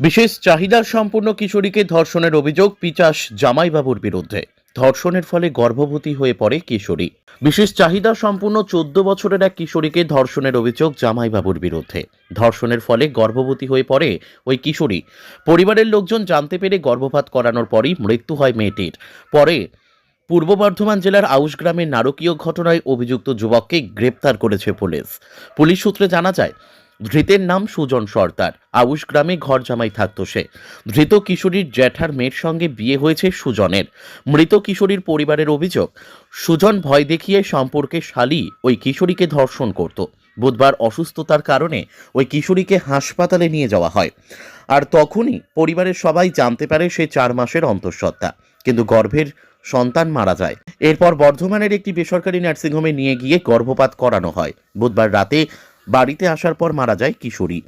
বিশেষ চাহিদার সম্পূর্ণ কিশোরীকে ধর্ষণের অভিযোগ পিচাস জামাইবাবুর বিরুদ্ধে। ধর্ষণের ফলে গর্ভবতী হয়ে পড়ে কিশোরী। বিশেষ চাহিদা সম্পূর্ণ চোদ্দ বছরের এক কিশোরীকে ধর্ষণের অভিযোগ জামাইবাবুর বিরুদ্ধে। ধর্ষণের ফলে গর্ভবতী হয়ে পড়ে ওই কিশোরী। পরিবারের লোকজন জানতে পেরে গর্ভপাত করানোর পরই মৃত্যু হয় মেয়েটির। পরে পূর্ব বর্ধমান জেলার আউশ গ্রামের নারকীয় ঘটনায় অভিযুক্ত যুবককে গ্রেপ্তার করেছে পুলিশ। পুলিশ সূত্রে জানা যায় ধৃতের নাম সুজন সর্দার। আউশ গ্রামে ঘর জামাই থাকতো সে। ধৃত কিশোরীর জ্যাঠার মেয়ের সঙ্গে বিয়ে হয়েছে সুজনের। মৃত কিশোরীর পরিবারের অভিযোগ, সুজন ভয় দেখিয়ে সম্পর্কে শালি ওই কিশোরীকে ধর্ষণ করত। বুধবার অসুস্থতার কারণে ওই কিশোরীকে হাসপাতালে নিয়ে যাওয়া হয়। আর তখনই পরিবারের সবাই জানতে পারে সে চার মাসের অন্তঃসত্ত্বা, কিন্তু গর্ভের সন্তান মারা যায়। এরপর বর্ধমানের একটি বেসরকারি নার্সিংহোমে নিয়ে গিয়ে গর্ভপাত করানো হয়। বুধবার রাতে বাড়িতে আসার পর মারা যায় কিশোরী।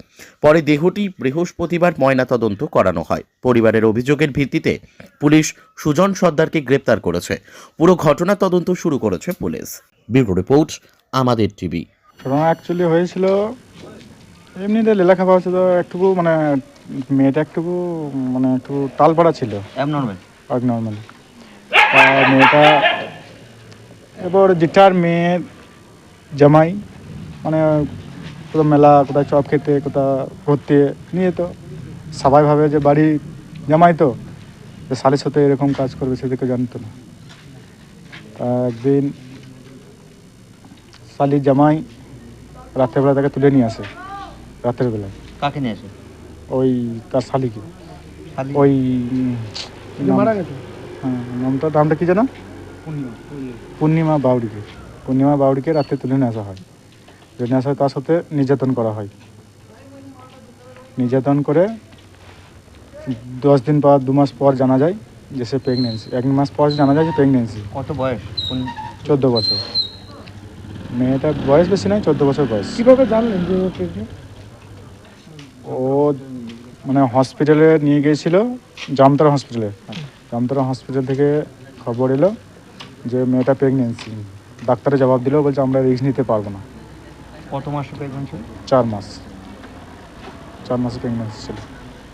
পরে দেহটি বৃহস্পতিবার ময়নাতদন্ত করানো হয়। পরিবারের অভিযোগের ভিত্তিতে পুলিশ সুজন সর্দারকে গ্রেপ্তার করেছে। পুরো ঘটনা তদন্ত শুরু করেছে পুলিশ। ব্যুরো রিপোর্ট আমাদের টিভি। ঘটনা অ্যাকচুয়ালি হয়েছিল এমনিতে লেখাপড়া হচ্ছে তো একটুকু মানে মেয়েটা একটুকু মানে একটু তালপাড়া ছিল। অ্যাবনর্মাল এক নর্মালি মেয়েটা এবার যেটার মেয়ে জামাই মানে কোথাও মেলা কোথাও চপ খেতে কোথাও ঘুরতে নিয়ে তো সবাই ভাবে যে বাড়ি জামাই তো যে সালিশ হতে এরকম কাজ করবে সেদিকে জানতো না। তা একদিন শালির জামাই রাতের বেলা তাকে তুলে নিয়ে আসে রাতের বেলায় কাকে নিয়ে আসে? ওই তার শালিকে। ওই হ্যাঁ নামটা নামটা কি জানো পূর্ণিমা বাউরিকে পূর্ণিমা বাউরিকে রাতে তুলে নিয়ে আসা হয়। নিয়ে হয় তার সাথে নির্যাতন করা হয়। নির্যাতন করে দশ দিন পর দু মাস পর জানা যায় যে সে প্রেগনেন্সি এক মাস পর জানা যায় যে প্রেগনেন্সি কত বয়স? চোদ্দ বছর। মেয়েটার বয়স বেশি নয় চোদ্দ বছর বয়স। কীভাবে জানলেন যে ও ও মানে হসপিটালে নিয়ে গিয়েছিল জামতারা হসপিটালে জামতারা হসপিটাল থেকে খবর এলো যে মেয়েটা প্রেগনেন্সি ডাক্তারে জবাব দিল বলছে আমরা রিস্ক নিতে পারব না। কত মাসে প্রেগনেন্সি চার মাস। চার মাসে প্রেগনেন্সি ছিল।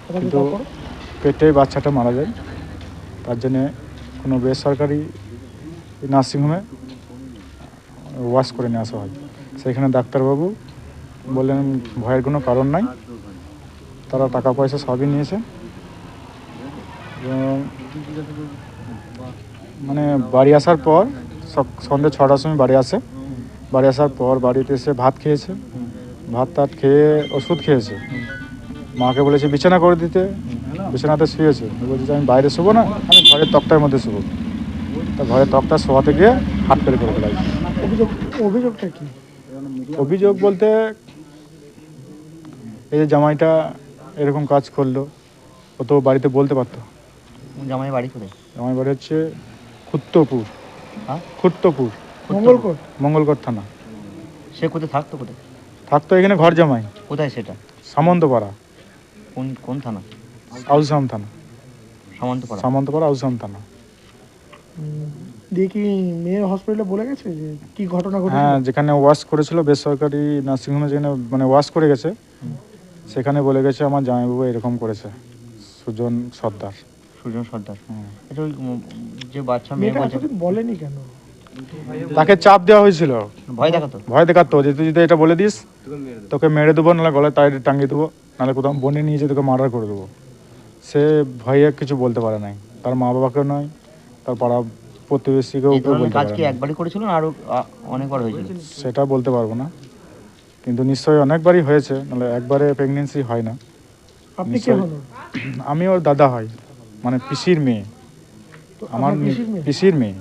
কিন্তু পেটে বাচ্চাটা মারা যায়। তার জন্যে কোনো বেসরকারি নার্সিংহোমে ওয়াশ করে নিয়ে আসা হয়। সেখানে ডাক্তারবাবু বললেন ভয়ের কোনো কারণ নাই। তারা টাকা পয়সা সবই নিয়েছে। এবং মানে বাড়ি আসার পর সন্ধ্যে ছটার সময় বাড়ি আসে। বাড়ি আসার পর বাড়িতে এসে ভাত খেয়েছে। ভাত টাত খেয়ে ওষুধ খেয়েছে। মাকে বলেছে বিছানা করে দিতে। বিছানাতে শুয়েছে। বলছে যে আমি বাইরে শুবো না আমি ঘরের তক্তার মধ্যে শুবো। তা ঘরের তক্তা শোয়াতে গিয়ে হাত পেরে করে ফেলাই অভিযোগ অভিযোগটা কি? অভিযোগ বলতে এই যে জামাইটা এরকম কাজ করল ও তো বাড়িতে বলতে পারতো। জামাই বাড়ি কোথায়? জামাই বাড়ি হচ্ছে খুত্তপুর। হ্যাঁ? খুত্তপুর। মঙ্গলকোট। মঙ্গলকর থানা। সে কোথায় থাকতো কোথায়? থাকতো এখানে ঘর জামাই কোথায় সেটা? সামন্তপাড়া। কোন কোন থানা? আউসাম থানা। সামন্তপাড়া। সামন্তপাড়া আউসাম থানা। দিয়ে কি মেয়ে হসপিটালে বলে গেছে যে কি ঘটনা ঘটেছে হ্যাঁ যেখানে ওয়াশ করেছিল বেসরকারি নার্সিংহোমে যেখানে মানে ওয়াশ করে গেছে সেখানে বলে গেছে আমার জামাইবাবু এরকম করেছে সুজন সর্দার। সুজন সর্দার। এটা ওই যে বাচ্চা মেয়ে বলেনি কেন? তাকে চাপ দেওয়া হয়েছিল। ভয় দেখাতো? ভয় দেখাতো যে তুই যদি এটা বলে দিস তোকে মেরে দেবো নাহলে গলায় তাই টাঙিয়ে দেবো নাহলে কোথাও বনে নিয়ে যেয়ে তোকে মার্ডার করে দেবো। সে ভয়ে কিছু বলতে পারে নাই। তার মা বাবাকেও নয় তার পাড়া প্রতিবেশীকেও কেউ বলতে কাজ পারে কি একবারই করেছিল না আরও অনেকবার হয়েছিল? সেটা বলতে পারব না। কিন্তু নিশ্চয়ই অনেকবারই হয়েছে নাহলে একবারে প্রেগনেন্সি হয় না। আপনি কে আমি ওর দাদা হয় মানে পিসির মেয়ে। আমার পিসির মেয়ে?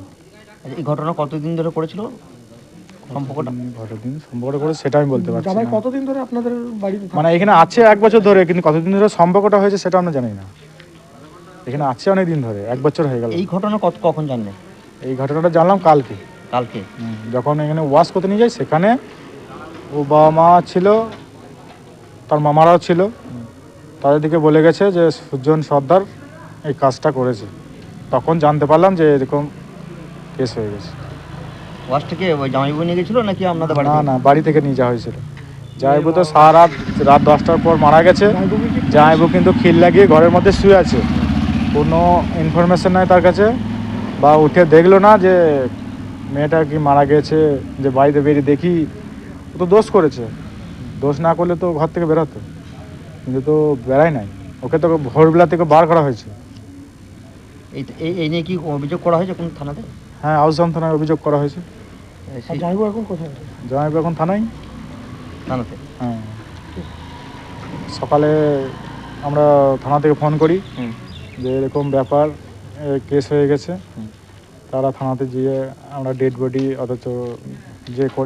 আচ্ছা, এই ঘটনা কতদিন ধরে করেছিল? সম্পর্কটা? কতদিন সম্পর্কটা করে সেটা আমি বলতে পারছি জামাই না। কতদিন ধরে আপনাদের বাড়িতে থাকে? মানে এখানে আছে এক বছর ধরে কিন্তু কতদিন ধরে সম্পর্কটা হয়েছে সেটা আমরা জানি না। এখানে আছে অনেক দিন ধরে এক বছর হয়ে গেল। এই ঘটনা কত কখন জানলেন এই ঘটনাটা জানলাম কালকে। কালকে? হুম, যখন এখানে ওয়াশ করতে নিয়ে যাই সেখানে ও বাবা মা ছিল তার মামারাও ছিল। তাদের দিকে বলে গেছে যে সুজন সর্দার এই কাজটা করেছে। তখন জানতে পারলাম যে এরকম কেস হয়ে গেছে। ওয়াশ থেকে ওই জামাইবাবু নিয়ে গেছিল নাকি আপনাদের বাড়ি না না বাড়ি থেকে নিয়ে যাওয়া হয়েছিল। জামাইবু তো সারা রাত রাত দশটার পর মারা গেছে। জামাইবাবু জামাইবু কিন্তু খিল লাগিয়ে ঘরের মধ্যে শুয়ে আছে। কোনো ইনফরমেশন নাই তার কাছে বা উঠে দেখল না যে মেয়েটা কি মারা গেছে যে বাড়িতে বেরিয়ে দেখি ও তো দোষ করেছে। দোষ না করলে তো ঘর থেকে বেরোতো। কিন্তু তো বেড়াই নাই। ওকে তো ভোরবেলা থেকে বার করা হয়েছে। এই- এই নিয়ে কি অভিযোগ করা হয়েছে কোন থানাতে? হ্যাঁ আউসগ্রাম থানায় অভিযোগ করা হয়েছে। আর জামাইবাবু এখন কোথায় আছে? জামাইবু এখন থানায়? থানাতে। হ্যাঁ। সকালে আমরা থানা থেকে ফোন করি হুম। যে এরকম ব্যাপার কেস হয়ে গেছে। তারা থানাতে গিয়ে আমরা ডেড বডি অথচ যে করে